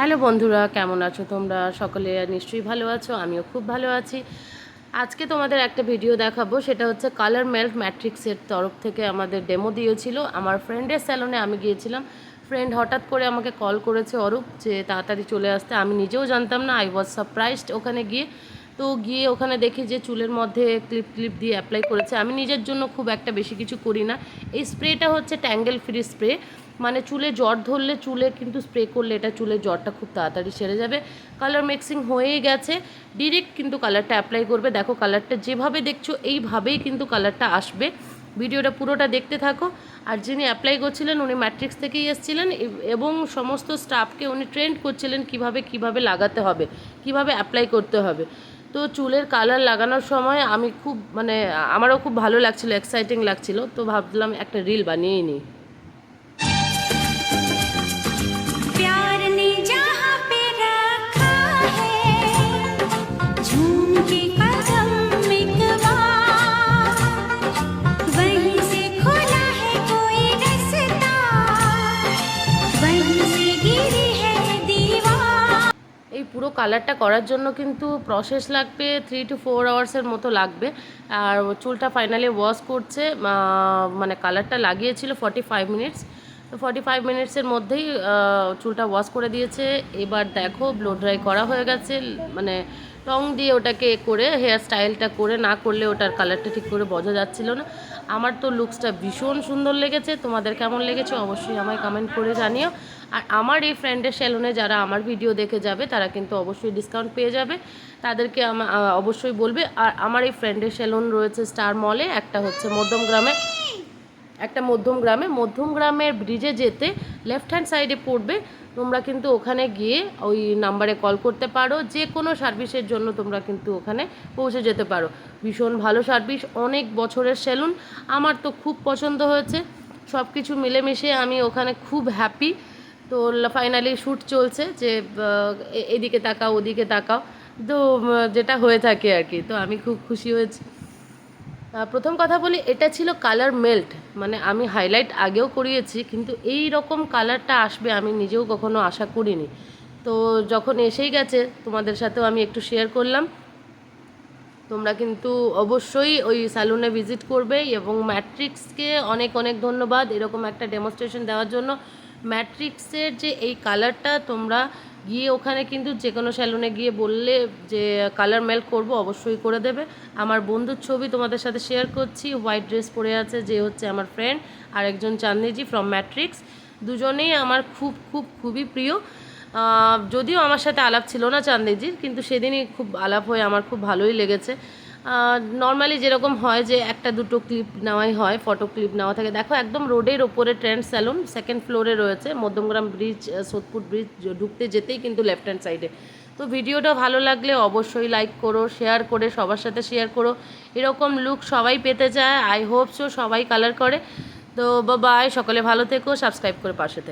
Hello বন্ধুরা, কেমন আছো তোমরা? সকলে নিশ্চয়ই ভালো আছো, আমিও খুব ভালো আছি। আজকে তোমাদের একটা ভিডিও দেখাবো, সেটা হচ্ছে কালার মেল্ট ম্যাট্রিক্সের তরফ থেকে আমাদের ডেমো দিয়েছিল। আমার ফ্রেন্ডের স্যালনে আমি গিয়েছিলাম। ফ্রেন্ড হঠাৎ করে আমাকে কল করেছে অরূপ, যে তাড়াতাড়ি চলে আসতে। আমি নিজেও জানতাম না আই ওয়াজ সারপ্রাইজড ওখানে গিয়ে। তো গিয়ে ওখানে দেখি যে চুলের মধ্যে ক্লিপ ক্লিপ দিয়ে অ্যাপ্লাই করেছে। আমি নিজের জন্য খুব একটা বেশি কিছু করি না। এই স্প্রেটা হচ্ছে ট্যাঙ্গেল ফ্রি স্প্রে মানে চুলে জ্বর ধরলে চুলে কিন্তু স্প্রে করলে এটা চুলের জ্বরটা খুব তাড়াতাড়ি সেরে যাবে। কালার মিক্সিং হয়েই গেছে। ডিরেক্ট কিন্তু কালারটা অ্যাপ্লাই করবে। দেখো কালারটা যেভাবে দেখছ, এইভাবেই কিন্তু কালারটা আসবে। ভিডিওটা পুরোটা দেখতে থাকো। আর যিনি অ্যাপ্লাই করছিলেন, উনি ম্যাট্রিক্স থেকেই এসেছিলেন এবং সমস্ত স্টাফকে উনি ট্রেন্ড করছিলেন কীভাবে কীভাবে লাগাতে হবে, কীভাবে অ্যাপ্লাই করতে হবে। তো চুলের কালার লাগানোর সময় আমি খুব মানে আমারও খুব ভালো লাগছিল এক্সাইটিং লাগছিল, তো ভাবলাম একটা রিল বানিয়েই নিই। কালারটা করার জন্য কিন্তু প্রসেস লাগবে থ্রি টু ফোর আওয়ার্সের মতো লাগবে। আর চুলটা ফাইনালি ওয়াশ করছে মানে কালারটা লাগিয়েছিল ফর্টি ফাইভ মিনিটস তো ফর্টি ফাইভ মিনিটসের মধ্যেই চুলটা ওয়াশ করে দিয়েছে। এবার দেখো ব্লো ড্রাই করা হয়ে গেছে মানে রং দিয়ে ওটাকে করে হেয়ার স্টাইলটা করে না করলে ওটার কালারটা ঠিক করে বোঝা যাচ্ছিল না। আমার তো লুকসটা ভীষণ সুন্দর লেগেছে। তোমাদের কেমন লেগেছে অবশ্যই আমায় কমেন্ট করে জানিও। আর আমার এই ফ্রেন্ডের সেলুনে যারা আমার ভিডিও দেখে যাবে, তারা কিন্তু অবশ্যই ডিসকাউন্ট পেয়ে যাবে। তাদেরকে অবশ্যই বলবে। আর আমার এই ফ্রেন্ডের সেলুন রয়েছে স্টার মলে একটা হচ্ছে মধ্যম গ্রামে। একটা মধ্যম গ্রামে। মধ্যম গ্রামের ব্রিজে যেতে লেফট হ্যান্ড সাইডে পড়বে। তোমরা কিন্তু ওখানে গিয়ে ওই নাম্বারে কল করতে পারো। যে কোনো সার্ভিসের জন্য তোমরা কিন্তু ওখানে পৌঁছে যেতে পারো। ভীষণ ভালো সার্ভিস অনেক বছরের সেলুন আমার তো খুব পছন্দ হয়েছে। সব কিছু মিলেমিশে আমি ওখানে খুব হ্যাপি তো ফাইনালি শ্যুট চলছে যে এদিকে তাকাও, ওদিকে তাকাও। তো যেটা হয়ে থাকে আর কি, তো আমি খুব খুশি হয়েছি। প্রথম কথা বলি, এটা ছিল কালার মেল্ট মানে আমি হাইলাইট আগেও করিয়েছি, কিন্তু এই রকম কালারটা আসবে আমি নিজেও কখনো আশা করিনি। তো যখন এসেই গেছে, তোমাদের সাথেও আমি একটু শেয়ার করলাম। তোমরা কিন্তু অবশ্যই ওই স্যালুনে ভিজিট করবে এবং ম্যাট্রিক্সকে অনেক অনেক ধন্যবাদ, এরকম একটা ডেমনস্ট্রেশন দেওয়ার জন্য। ম্যাট্রিক্সের যে এই কালারটা তোমরা গিয়ে ওখানে কিন্তু যে কোনো স্যালুনে গিয়ে বললে যে কালার মেল করব, অবশ্যই করে দেবে। আমার বন্ধুর ছবি তোমাদের সাথে শেয়ার করছি। হোয়াইট ড্রেস পরে আছে যে হচ্ছে আমার ফ্রেন্ড আর একজন চাঁদনিজি ফ্রম ম্যাট্রিক্স দুজনেই আমার খুব খুব, খুবই প্রিয়। যদিও আমার সাথে আলাপ ছিল না চান্দেজির কিন্তু সেদিনই খুব আলাপ হয়ে আমার খুব ভালোই লেগেছে। নর্মালি যেরকম হয় যে একটা দুটো ক্লিপ নেওয়াই হয় ফটো ক্লিপ নেওয়া থাকে। দেখো, একদম রোডের ওপরে ট্রেন্ড স্যালুন সেকেন্ড ফ্লোরে রয়েছে, মধ্যমগ্রাম ব্রিজ সোদপুর ব্রিজ ঢুকতে যেতেই কিন্তু লেফট হ্যান্ড সাইডে তো ভিডিওটা ভালো লাগলে অবশ্যই লাইক করো শেয়ার করে, সবার সাথে শেয়ার করো। এরকম লুক সবাই পেতে চায়। আই হোপ সো সবাই কালার করে। তো বাই সকলে ভালো থেকো সাবস্ক্রাইব করে পাশে থেকো।